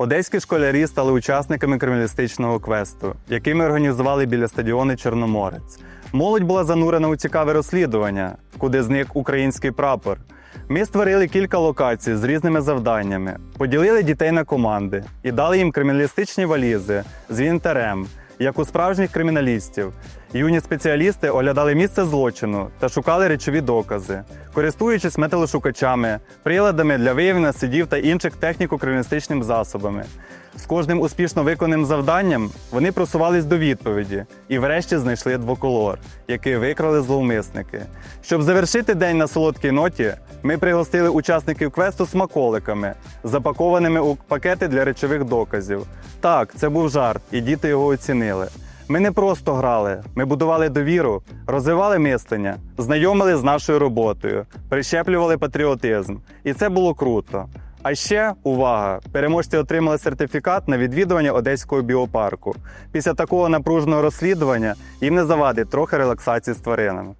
Одеські школярі стали учасниками криміналістичного квесту, який ми організували біля стадіону Чорноморець. Молодь була занурена у цікаве розслідування, куди зник український прапор. Ми створили кілька локацій з різними завданнями, поділили дітей на команди і дали їм криміналістичні валізи з інвентарем, як у справжніх криміналістів. Юні спеціалісти оглядали місце злочину та шукали речові докази, користуючись металошукачами, приладами для виявлення слідів та інших техніко-криміналістичними засобами. З кожним успішно виконаним завданням вони просувались до відповіді і врешті знайшли двоколор, який викрали зловмисники. Щоб завершити день на солодкій ноті, ми пригостили учасників квесту смаколиками, запакованими у пакети для речових доказів. Так, це був жарт, і діти його оцінили. Ми не просто грали, ми будували довіру, розвивали мислення, знайомили з нашою роботою, прищеплювали патріотизм. І це було круто. А ще увага! Переможці отримали сертифікат на відвідування одеського біопарку. Після такого напруженого розслідування їм не завадить трохи релаксації з тваринами.